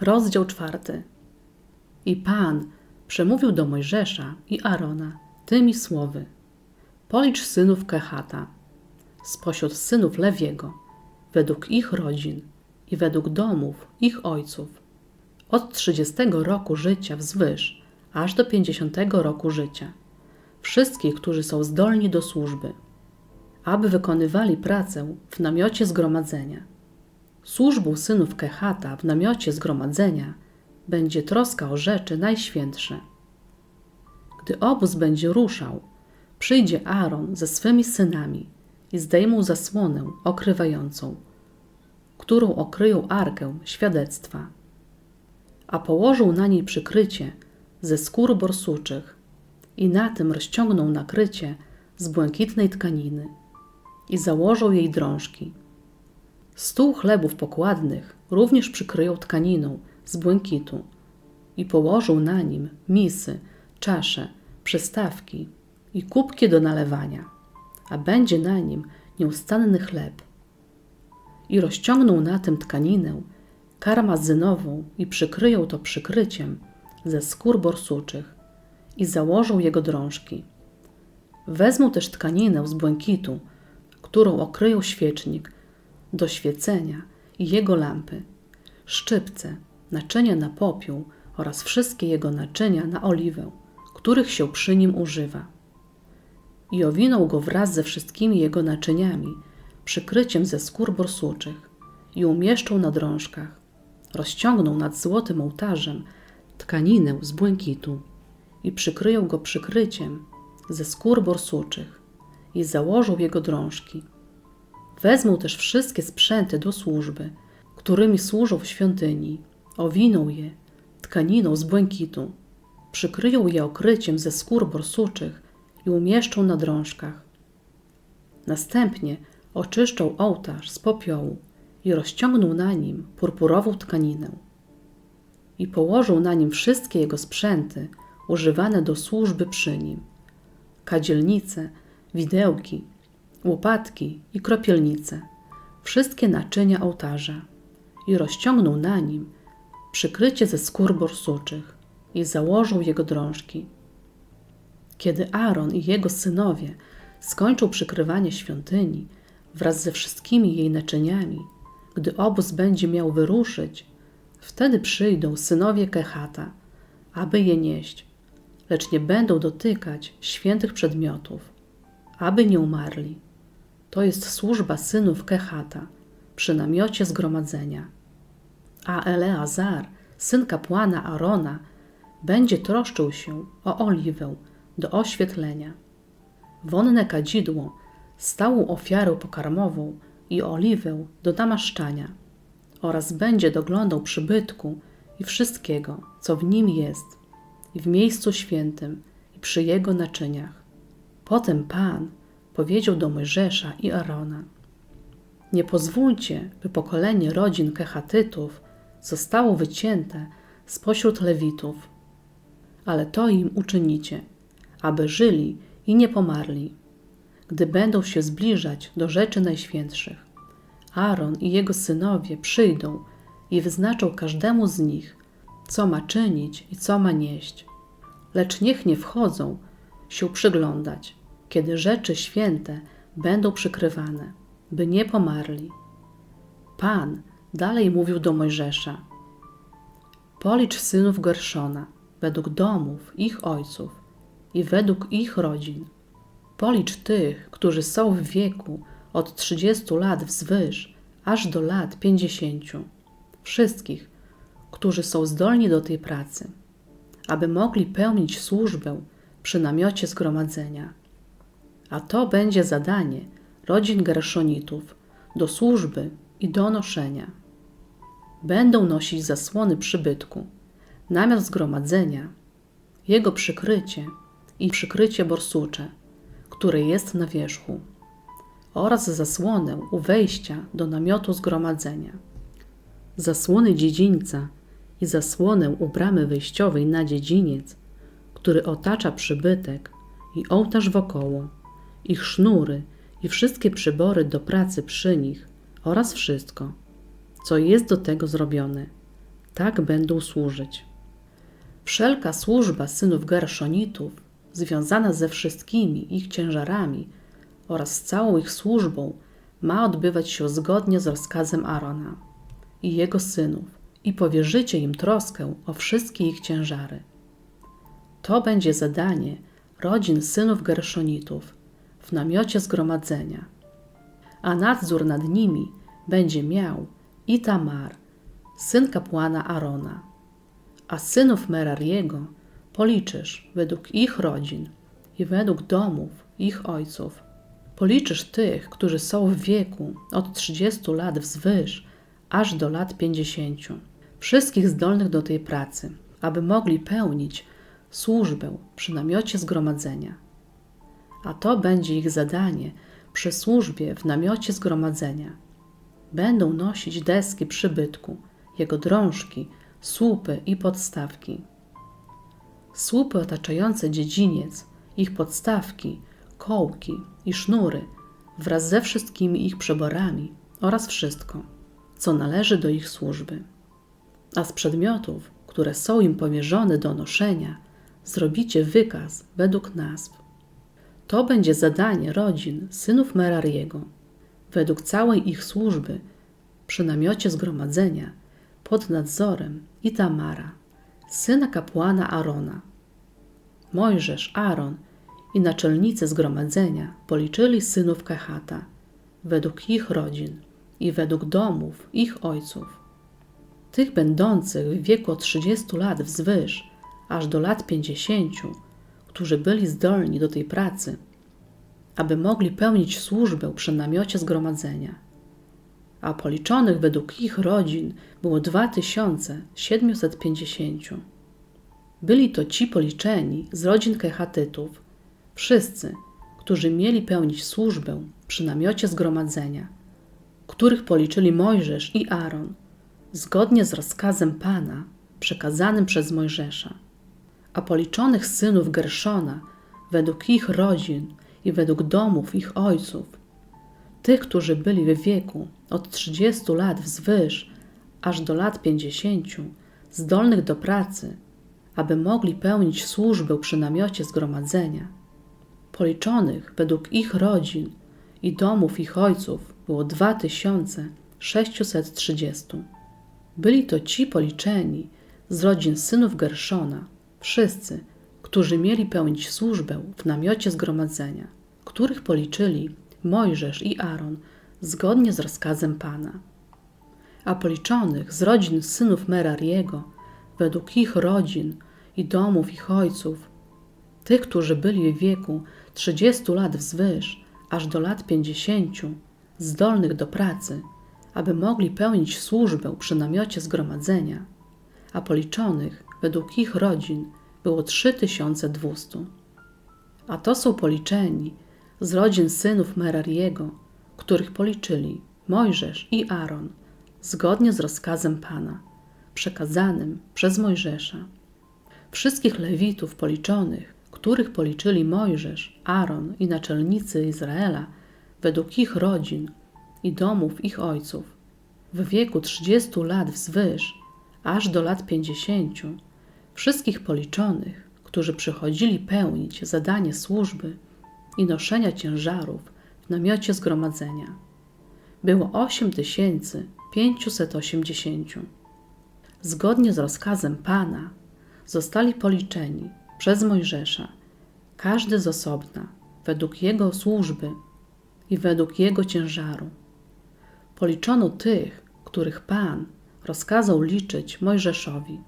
Rozdział czwarty. I Pan przemówił do Mojżesza i Arona tymi słowy. Policz synów Kehata, spośród synów Lewiego, według ich rodzin i według domów ich ojców, od trzydziestego roku życia wzwyż, aż do pięćdziesiątego roku życia, wszystkich, którzy są zdolni do służby, aby wykonywali pracę w namiocie zgromadzenia. Służbą synów Kehata w namiocie zgromadzenia będzie troska o rzeczy najświętsze. Gdy obóz będzie ruszał, przyjdzie Aaron ze swymi synami i zdejmą zasłonę okrywającą, którą okryją arkę świadectwa, a położą na niej przykrycie ze skór borsuczych i na tym rozciągną nakrycie z błękitnej tkaniny i założą jej drążki. Stół chlebów pokładnych również przykryją tkaniną z błękitu i położą na nim misy, czasze, przystawki i kubki do nalewania, a będzie na nim nieustanny chleb. I rozciągną na tym tkaninę karmazynową i przykryją to przykryciem ze skór borsuczych i założą jego drążki. Wezmą też tkaninę z błękitu, którą okryją świecznik do świecenia i jego lampy, szczypce, naczynia na popiół oraz wszystkie jego naczynia na oliwę, których się przy nim używa. I owinął go wraz ze wszystkimi jego naczyniami, przykryciem ze skór borsuczych i umieszczą na drążkach. Rozciągną nad złotym ołtarzem tkaninę z błękitu i przykryją go przykryciem ze skór borsuczych i założą jego drążki. Wezmą też wszystkie sprzęty do służby, którymi służą w świątyni, owiną je tkaniną z błękitu, przykryją je okryciem ze skór borsuczych i umieszczą na drążkach. Następnie oczyszczą ołtarz z popiołu i rozciągną na nim purpurową tkaninę. I położą na nim wszystkie jego sprzęty używane do służby przy nim: kadzielnice, widełki, łopatki i kropielnice, wszystkie naczynia ołtarza i rozciągną na nim przykrycie ze skór borsuczych i założą jego drążki. Kiedy Aaron i jego synowie skończą przykrywanie świątyni wraz ze wszystkimi jej naczyniami, gdy obóz będzie miał wyruszyć, wtedy przyjdą synowie Kehata, aby je nieść, lecz nie będą dotykać świętych przedmiotów, aby nie umarli. To jest służba synów Kehata przy namiocie zgromadzenia. A Eleazar, syn kapłana Arona, będzie troszczył się o oliwę do oświetlenia, wonne kadzidło, stałą ofiarę pokarmową i oliwę do namaszczania oraz będzie doglądał przybytku i wszystkiego, co w nim jest, i w miejscu świętym, i przy jego naczyniach. Potem Pan powiedział do Mojżesza i Arona: Nie pozwólcie, by pokolenie rodzin Kehatytów zostało wycięte spośród Lewitów, ale to im uczynicie, aby żyli i nie pomarli, gdy będą się zbliżać do rzeczy najświętszych. Aaron i jego synowie przyjdą i wyznaczą każdemu z nich, co ma czynić i co ma nieść. Lecz niech nie wchodzą się przyglądać, kiedy rzeczy święte będą przykrywane, by nie pomarli. Pan dalej mówił do Mojżesza: Policz synów Gerszona według domów ich ojców i według ich rodzin. Policz tych, którzy są w wieku od trzydziestu lat wzwyż aż do lat pięćdziesięciu. Wszystkich, którzy są zdolni do tej pracy, aby mogli pełnić służbę przy namiocie zgromadzenia. A to będzie zadanie rodzin Gerszonitów do służby i do noszenia. Będą nosić zasłony przybytku, namiot zgromadzenia, jego przykrycie i przykrycie borsucze, które jest na wierzchu, oraz zasłonę u wejścia do namiotu zgromadzenia. Zasłony dziedzińca i zasłonę u bramy wejściowej na dziedziniec, który otacza przybytek i ołtarz wokoło, ich sznury i wszystkie przybory do pracy przy nich oraz wszystko, co jest do tego zrobione, tak będą służyć. Wszelka służba synów Gerszonitów, związana ze wszystkimi ich ciężarami oraz z całą ich służbą, ma odbywać się zgodnie z rozkazem Arona i jego synów i powierzycie im troskę o wszystkie ich ciężary. To będzie zadanie rodzin synów Gerszonitów w namiocie zgromadzenia, a nadzór nad nimi będzie miał Itamar, syn kapłana Arona, a synów Merariego policzysz według ich rodzin i według domów ich ojców. Policzysz tych, którzy są w wieku od 30 lat wzwyż aż do lat 50, wszystkich zdolnych do tej pracy, aby mogli pełnić służbę przy namiocie zgromadzenia. A to będzie ich zadanie przy służbie w namiocie zgromadzenia. Będą nosić deski przybytku, jego drążki, słupy i podstawki. Słupy otaczające dziedziniec, ich podstawki, kołki i sznury wraz ze wszystkimi ich przeborami oraz wszystko, co należy do ich służby. A z przedmiotów, które są im powierzone do noszenia, zrobicie wykaz według nazw. To będzie zadanie rodzin synów Merariego, według całej ich służby przy namiocie zgromadzenia pod nadzorem Itamara, syna kapłana Arona. Mojżesz, Aaron i naczelnicy zgromadzenia policzyli synów Kehata według ich rodzin i według domów ich ojców. Tych będących w wieku od 30 lat wzwyż aż do lat 50, którzy byli zdolni do tej pracy, aby mogli pełnić służbę przy namiocie zgromadzenia. A policzonych według ich rodzin było 2750. Byli to ci policzeni z rodzin Kehatytów, wszyscy, którzy mieli pełnić służbę przy namiocie zgromadzenia, których policzyli Mojżesz i Aaron, zgodnie z rozkazem Pana przekazanym przez Mojżesza. A policzonych synów Gerszona według ich rodzin i według domów ich ojców, tych, którzy byli w wieku od 30 lat wzwyż aż do lat 50, zdolnych do pracy, aby mogli pełnić służbę przy namiocie zgromadzenia. Policzonych według ich rodzin i domów ich ojców było 2630. Byli to ci policzeni z rodzin synów Gerszona, wszyscy, którzy mieli pełnić służbę w namiocie zgromadzenia, których policzyli Mojżesz i Aaron zgodnie z rozkazem Pana. A policzonych z rodzin synów Merariego, według ich rodzin i domów ich ojców, tych, którzy byli w wieku 30 lat wzwyż, aż do lat 50, zdolnych do pracy, aby mogli pełnić służbę przy namiocie zgromadzenia, a policzonych według ich rodzin było 3200. A to są policzeni z rodzin synów Merariego, których policzyli Mojżesz i Aaron, zgodnie z rozkazem Pana, przekazanym przez Mojżesza. Wszystkich Lewitów policzonych, których policzyli Mojżesz, Aaron i naczelnicy Izraela, według ich rodzin i domów ich ojców, w wieku 30 lat wzwyż, aż do lat 50, wszystkich policzonych, którzy przychodzili pełnić zadanie służby i noszenia ciężarów w namiocie zgromadzenia. Było 8580. Zgodnie z rozkazem Pana zostali policzeni przez Mojżesza, każdy z osobna, według jego służby i według jego ciężaru. Policzono tych, których Pan rozkazał liczyć Mojżeszowi